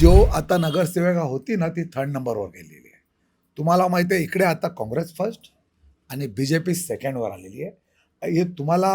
जो आता नगरसेविका होती ना ती थर्ड नंबरवर गेलेली आहे. तुम्हाला माहिती आहे इकडे आता काँग्रेस फर्स्ट आणि बी जे पी सेकंडवर आलेली आहे. हे तुम्हाला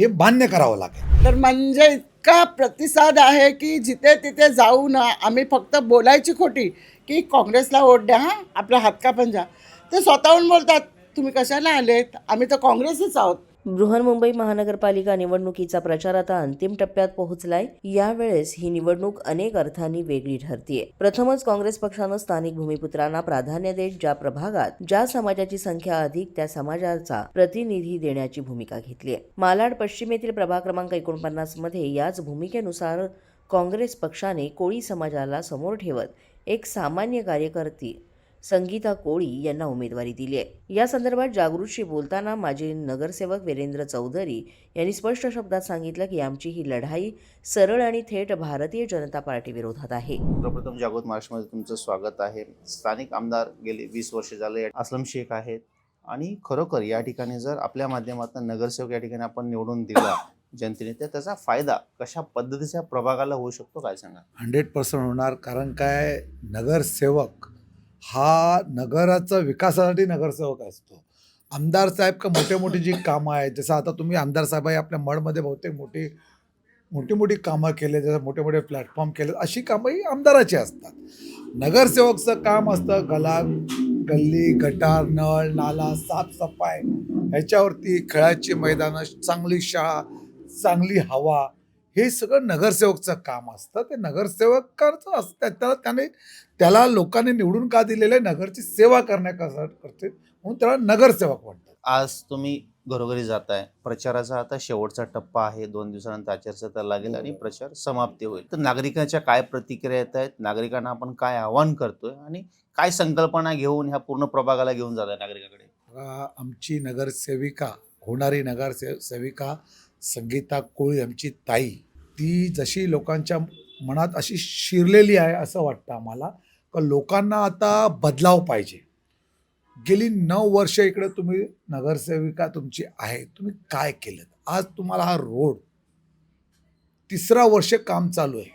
हे मान्य करावं लागेल. तर म्हणजे इतका प्रतिसाद आहे की जिथे तिथे जाऊन आम्ही फक्त बोलायची खोटी की काँग्रेसला वोट द्या हां आपला हातका पण पंजा ते स्वतःहून बोलतात तुम्ही कशाला आलेत? आम्ही तर काँग्रेसच आहोत. बृहन्मुंबई महानगरपालिका निवडणुकीचा प्रचार आता अंतिम टप्प्यात पोहोचलाय. यावेळेस ही निवडणूक अनेक अर्थांनी वेगळी ठरतीये. प्रथमच काँग्रेस पक्षानं स्थानिक भूमिपुत्रांना प्राधान्य देत ज्या प्रभागात ज्या समाजाची संख्या अधिक त्या समाजाचा प्रतिनिधी देण्याची भूमिका घेतली आहे मालाड पश्चिमेतील प्रभाग क्रमांक एकोणपन्नासमध्ये याच भूमिकेनुसार काँग्रेस पक्षाने कोळी समाजाला समोर ठेवत एक सामान्य कार्यकर्ती संगीता कोळी यांना उमेदवारी दिली आहे. या संदर्भात जागृतशी बोलताना माजी नगरसेवक वीरेंद्र चौधरी यांनी स्पष्ट शब्दात सांगितलं की आमची ही लढाई सरळ आणि थेट भारतीय जनता पार्टी विरोधात आहे. सर्वप्रथम जागृत महाराष्ट्रामध्ये तुमचं स्वागत आहे. स्थानिक आमदार गेले वीस वर्ष झाले. असलम शेख आहेत. आणि खरोखर या ठिकाणी जर आपल्या माध्यमातून नगरसेवक या ठिकाणी आपण निवडून दिला जनतेने तर त्याचा फायदा कशा पद्धतीच्या प्रभागाला होऊ शकतो काय सांगा हंड्रेड पर्सेंट होणार. कारण काय? नगरसेवक हा नगराचा विकासासाठी नगरसेवक असतो. आमदार साहेब का मोठे मोठी जी कामं आहेत जसं आता तुम्ही आमदार साहेब आहे आपल्या मडमध्ये बहुतेक मोठी मोठी मोठी कामं केले जसं मोठे मोठे प्लॅटफॉर्म केले अशी कामं ही आमदाराची असतात. नगरसेवकचं काम असतं गला गल्ली गटार नळ नाला साफसफाई. ह्याच्यावरती खेळाची मैदानं चांगली शाळा चांगली हवा हे सगळं नगरसेवकचं काम असतं. ते नगरसेवकाचं असतं. त्याला त्याने त्याला लोकांनी निवडून का दिलेलं आहे? नगरची सेवा करण्याकरता करते. म्हणून त्याला नगरसेवक म्हणतात. आज तुम्ही घरोघरी जाताय. प्रचाराचा आता शेवटचा टप्पा आहे. दोन दिवसानंतर आचारसंहिता लागेल आणि प्रचार समाप्ती होईल. तर नागरिकांच्या काय प्रतिक्रिया येत आहेत? नागरिकांना आपण काय आव्हान करतोय? आणि काय संकल्पना घेऊन ह्या पूर्ण प्रभागाला घेऊन जात आहे नागरिकाकडे आमची नगरसेविका होणारी नगरसे सेविका संगीता कोळी आमची ताई ती जशी लोकांच्या मनात अशी शिरलेली आहे असं वाटतं आम्हाला का लोकांना आता बदलाव पाहिजे. गेली नऊ वर्ष इकडे तुम्ही नगरसेविका तुमची आहे तुम्ही काय केलं आज तुम्हाला हा रोड तिसरा वर्ष काम चालू आहे.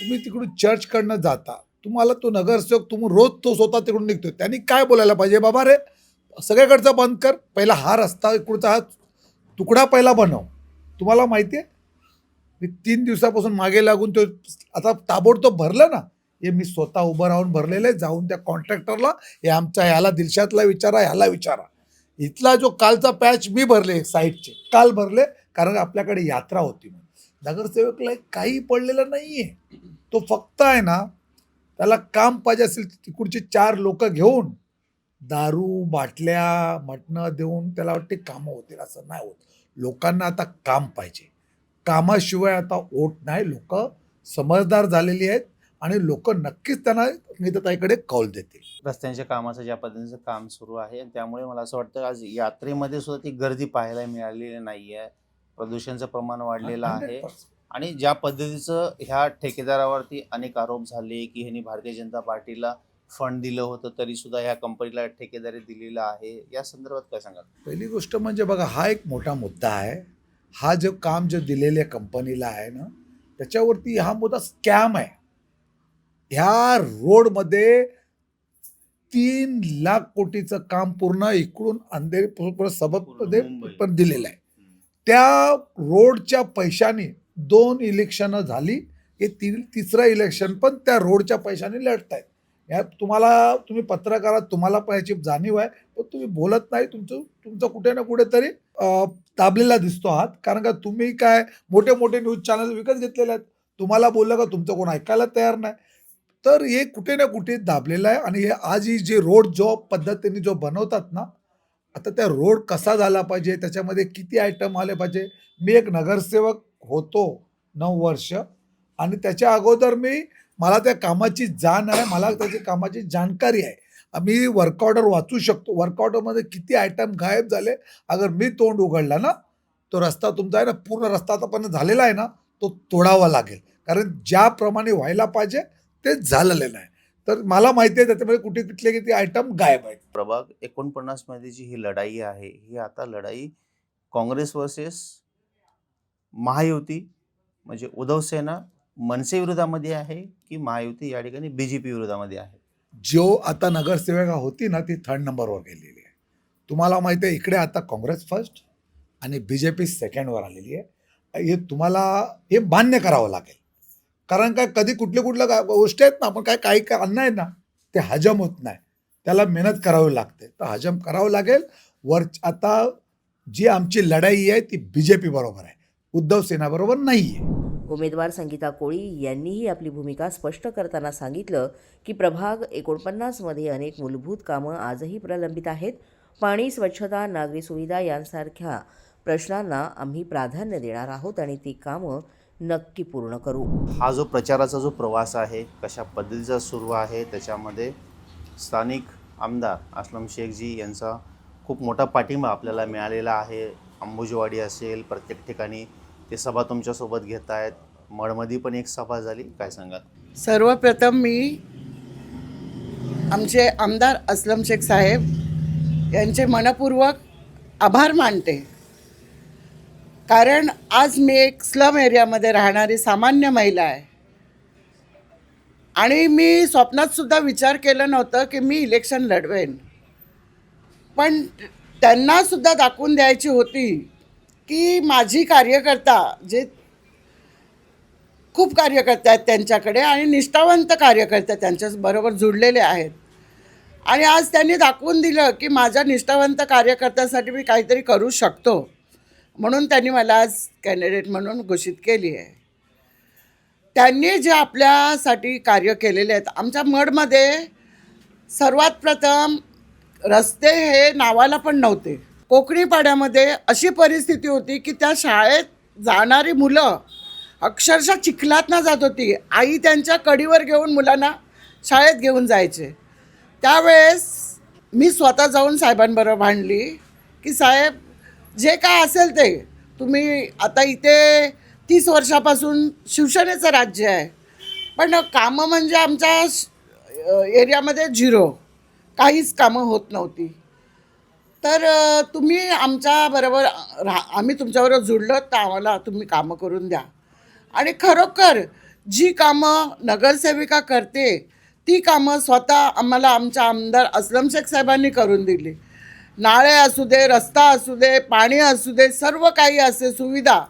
तुम्ही तिकडून चर्चकडनं जाता तुम्हाला तो नगरसेवक तुम्ही रोज तो स्वतः तिकडून निघतो त्यांनी काय बोलायला पाहिजे? बाबा रे सगळ्याकडचा बंद कर. पहिला हा रस्ता इकडचा हा तुकडा पहिला बनव. तुम्हाला माहिती आहे? तीन दिवसापासून मागे लागून तो आता ताबडतोब भरलं ना हे मी स्वतः उभं राहून भरलेलं आहे. जाऊन त्या कॉन्ट्रॅक्टरला हे आमच्या ह्याला दिलशातला विचारा ह्याला विचारा. इथला जो कालचा पॅच मी भरले साईडचे काल भरले कारण आपल्याकडे यात्रा होती म्हणून. नगरसेवकला काही पडलेलं नाही आहे तो फक्त आहे ना त्याला काम पाहिजे असेल तिकडचे चार लोक घेऊन दारू बाटल्या मटणं देऊन त्याला वाटते कामं होतील असं नाही होत. लोकांना आता काम पाहिजे. कामाशिवाय आता ओट नाही. लोक समजदार झालेली आहेत आणि लोक नक्कीच त्यांना नीतताईकडे कौल देतील. रस्त्यांच्या कामाचं ज्या पद्धतीचं काम सुरू आहे त्यामुळे मला असं वाटतं आज यात्रेमध्ये सुद्धा ती गर्दी पाहायला मिळालेली नाही आहे. प्रदूषणचं प्रमाण वाढलेलं आहे. 100%. आणि ज्या पद्धतीचं ह्या ठेकेदारावरती अनेक आरोप झाले की ह्यांनी भारतीय जनता पार्टीला फंड दिलं होतं तरी सुद्धा ह्या कंपनीला ठेकेदारी दिलेला आहे. या संदर्भात काय सांगाल? पहिली गोष्ट म्हणजे बघा हा एक मोठा मुद्दा आहे. हा जो काम जो दिलेल्या कंपनीला आहे ना त्याच्यावरती हा मुद्दा स्कॅम आहे. ह्या रोडमध्ये तीन लाख कोटीचं काम पूर्ण इकडून अंधेरी सबकमध्ये. पण दिलेलं आहे. त्या रोडच्या पैशाने दोन इलेक्शनं झाली हे ती तिसरं इलेक्शन पण त्या रोडच्या पैशाने लढतायत. या तुम्हाला तुम्ही पत्रकारात तुम्हाला पण याची जाणीव आहे पण तुम्ही बोलत नाही तुमचं तुमचं कुठे ना कुठेतरी दाबलेला दिसतो आहात. कारण का तुम्ही काय मोठे मोठे न्यूज चॅनल विकत घेतलेले आहेत. तुम्हाला बोललं का तुमचं कोण ऐकायला तयार नाही. तर हे कुठे ना कुठे दाबलेलं आहे आणि हे आज ही जे रोड जो पद्धतीने जो बनवतात ना आता त्या रोड कसा झाला पाहिजे त्याच्यामध्ये किती आयटम आले पाहिजे. मी एक नगरसेवक होतो नऊ वर्ष आणि त्याच्या अगोदर मी मला त्या कामाची जाण आहे मला त्याची कामाची जाणकारी आहे. मी वर्क ऑर्डर वाचू शकतो. वर्क ऑर्डरमध्ये किती आयटम गायब झाले अगर मी तोंड उघडला ना तो रस्ता तुमचा आहे ना पूर्ण रस्ता आतापर्यंत झालेला आहे ना तो तोडावा लागेल. कारण ज्याप्रमाणे व्हायला पाहिजे ते झालेलं नाही. तर मला माहिती आहे त्याच्यामध्ये कुठे कुठले किती आयटम गायब आहेत. प्रभाग एकोणपन्नासमध्ये जी ही लढाई आहे ही आता लढाई काँग्रेस वर्सेस महायुती म्हणजे उद्धव सेना मनसे विरोधामध्ये आहे की महायुती या ठिकाणी बी जे पी विरोधामध्ये आहे? जो आता नगरसेविका होती ना ती थर्ड नंबरवर गेलेली आहे. तुम्हाला माहिती आहे इकडे आता काँग्रेस फर्स्ट आणि बी जे पी सेकंडवर आलेली आहे. हे तुम्हाला हे मान्य करावं लागेल. कारण काय कधी कुठल्या कुठल्या गा- गोष्टी आहेत ना आपण काय काही काय अन्न आहे ना ते हजम होत नाही. त्याला मेहनत करावी लागते. तर हजम करावं लागेल. वर आता जी आमची लढाई आहे ती बी जे पी बरोबर आहे. उद्धव सेनाबरोबर नाही आहे उमेदवार संगीता कोळी यांनीही आपली भूमिका स्पष्ट करताना सांगितलं की प्रभाग एकोणपन्नासमध्ये अनेक मूलभूत कामं आजही प्रलंबित आहेत. पाणी स्वच्छता नागरी सुविधा यांसारख्या प्रश्नांना आम्ही प्राधान्य देणार आहोत आणि ती कामं नक्की पूर्ण करू. हा जो प्रचाराचा जो प्रवास आहे कशा पद्धतीचा सुरू आहे त्याच्यामध्ये स्थानिक आमदार असलम शेखजी यांचा खूप मोठा पाठिंबा आपल्याला मिळालेला आहे. अंबुजवाडी असेल प्रत्येक ठिकाणी ते सभा तुमच्यासोबत घेत आहेत मळमध्ये पण एक सभा झाली. काय सांगाल? सर्वप्रथम मी आमचे आमदार असलम शेख साहेब यांचे मनपूर्वक आभार मानते. कारण आज मी एक स्लम एरियामध्ये राहणारी सामान्य महिला आहे. आणि मी स्वप्नातसुद्धा विचार केला नव्हतं की मी इलेक्शन लढवेन. पण त्यांनासुद्धा दाखवून द्यायची होती. की माझी कार्यकर्ता जे खूप कार्यकर्ते आहेत त्यांच्याकडे आणि निष्ठावंत कार्यकर्ते त्यांच्याबरोबर जुळलेले आहेत. आणि आज त्यांनी दाखवून दिलं की माझ्या निष्ठावंत कार्यकर्त्यासाठी मी काहीतरी करू शकतो. म्हणून त्यांनी मला आज कॅन्डिडेट म्हणून घोषित केली आहे. त्यांनी जे आपल्यासाठी कार्य केलेले आहेत आमच्या मडमध्ये सर्वात प्रथम रस्ते हे नावाला पण नव्हते. कोकणी पाड्यामध्ये अशी परिस्थिती होती की त्या शाळेत जाणारी मुलं अक्षरशः चिखलातनं जात होती. आई त्यांच्या कडीवर घेऊन मुलांना शाळेत घेऊन जायचे. त्यावेळेस मी स्वतः जाऊन साहेबांबरोबर भांडली की साहेब जे काय असेल ते. तुम्ही आता इथे तीस वर्षापासून शिवसेनेचं राज्य आहे. पण कामं म्हणजे आमच्या एरियामध्ये झिरो. काहीच कामं होत नव्हती. तर तुम्ही आमच्याबरोबर राहा आम्ही तुमच्याबरोबर जुळलो तर आम्हाला तुम्ही कामं करून द्या. आणि खरोखर जी कामं नगरसेविका करते ती कामं स्वतः आम्हाला आमच्या आमदार असलम शेख साहेबांनी करून दिली. नाळे असू दे रस्ता असू दे पाणी असू दे सर्व काही असे सुविधा.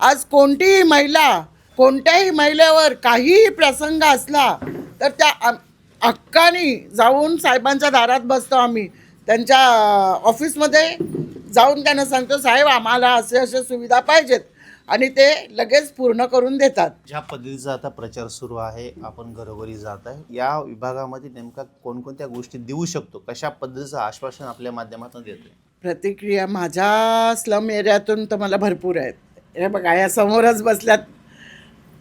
आज कोणतीही महिला कोणत्याही महिलेवर काहीही प्रसंग असला तर त्या हक्काने हक्कानी जाऊन साहेबांच्या दारात बसतो आम्ही. त्यांच्या ऑफिसमध्ये जाऊन त्यांना सांगतो साहेब आम्हाला असे असे सुविधा पाहिजेत. आणि ते लगेच पूर्ण करून देतात. ज्या पद्धतीचा आता प्रचार सुरू आहे आपण घरोघरी जात आहे या विभागामध्ये नेमका कोणकोणत्या गोष्टी देऊ शकतो? कशा पद्धतीचं आश्वासन आपल्या माध्यमातून देतोय? प्रतिक्रिया माझ्या स्लम एरियातून तर मला भरपूर आहेत. हे बघा या समोरच बसल्यात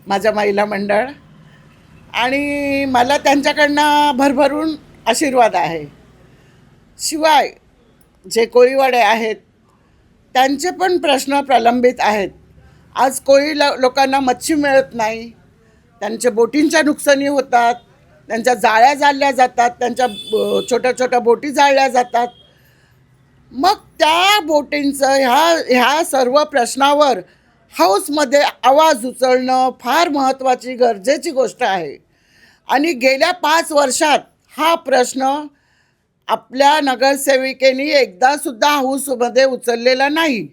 माझ्या महिला मंडळ. आणि मला त्यांच्याकडनं भरभरून आशीर्वाद आहे. शिवाय जे कोळीवाडे आहेत त्यांचे पण प्रश्न प्रलंबित आहेत. आज कोळी ल लोकांना मच्छी मिळत नाही. त्यांच्या बोटींच्या नुकसानी होतात. त्यांच्या जाळ्या जाळल्या जातात. त्यांच्या छोट्या छोट्या बोटी जाळल्या जातात. मग त्या बोटींचं ह्या ह्या सर्व प्रश्नावर हाऊसमध्ये आवाज उचलणं फार महत्त्वाची गरजेची गोष्ट आहे. आणि गेल्या पाच वर्षात हा प्रश्न आपल्या नगरसेविकेने एकदासुद्धा हाऊसमध्ये उचललेला नाही.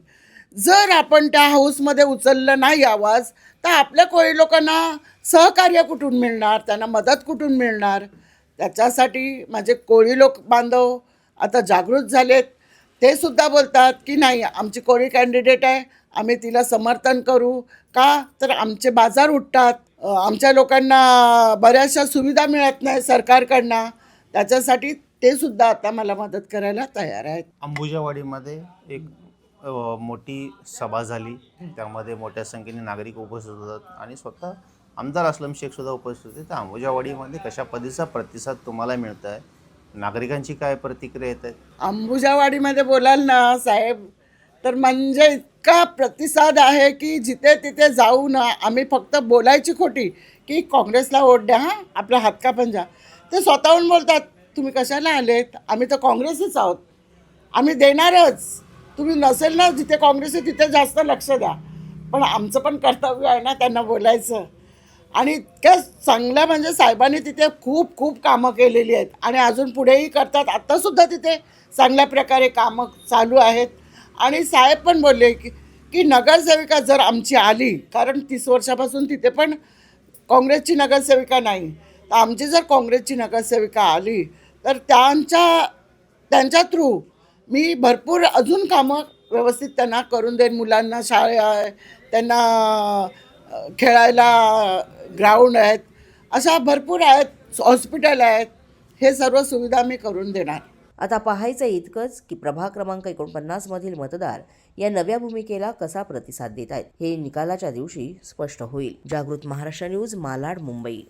जर आपण त्या हाऊसमध्ये उचललं नाही आवाज तर आपल्या कोळी लोकांना सहकार्य कुठून मिळणार? त्यांना मदत कुठून मिळणार? त्याच्यासाठी माझे कोळी लोक बांधव आता जागृत झालेत. ते सुद्धा बोलतात की नाही आमची कोळी कॅन्डिडेट आहे आम्ही तिला समर्थन करू. का? तर आमचे बाजार उठतात. आमच्या लोकांना बऱ्याचशा सुविधा मिळत नाही सरकारकडनं. त्याच्यासाठी ते सुद्धा आता मला मदत करायला तयार आहेत. अंबुजावाडीमध्ये एक अ, मोठी सभा झाली. त्यामध्ये मोठ्या संख्येने नागरिक उपस्थित होतात आणि स्वतः आमदार असलम शेख सुद्धा उपस्थित होते. तर अंबुजावाडीमध्ये कशा पद्धतीचा प्रतिसाद तुम्हाला मिळत आहे नागरिकांची काय प्रतिक्रिया येत आहेत? अंबुजावाडीमध्ये बोलाल ना साहेब तर म्हणजे इतका प्रतिसाद आहे की जिथे तिथे जाऊ ना आम्ही फक्त बोलायची खोटी की काँग्रेसला वोट द्या हां आपला हात का पंजा ते स्वतःहून बोलतात तुम्ही कशाला आलेत? आम्ही तर काँग्रेसच आहोत. आम्ही देणारच. तुम्ही नसेल ना जिथे काँग्रेस आहे तिथे जास्त लक्ष द्या. पण आमचं पण कर्तव्य आहे ना त्यांना बोलायचं. आणि इतक्या चांगल्या म्हणजे साहेबांनी तिथे खूप खूप कामं केलेली आहेत. आणि अजून पुढेही करतात. आत्तासुद्धा तिथे चांगल्या प्रकारे कामं चालू आहेत. आणि साहेब पण बोलले की की नगरसेविका जर आमची आली कारण तीस वर्षापासून तिथे पण काँग्रेसची नगरसेविका नाही. तर आमची जर काँग्रेसची नगरसेविका आली तर त्यांच्या त्यांच्या थ्रू मी भरपूर अजून कामं व्यवस्थित त्यांना करून देईन. मुलांना शाळा आहे त्यांना खेळायला ग्राउंड आहेत अशा भरपूर आहेत हॉस्पिटल आहेत. हे सर्व सुविधा मी करून देणार. आता पाहायचं इतकंच की प्रभाग क्रमांक एकोणपन्नासमधील मतदार या नव्या भूमिकेला कसा प्रतिसाद देत आहेत हे निकालाच्या दिवशी स्पष्ट होईल. जागृत महाराष्ट्र न्यूज मालाड मुंबई.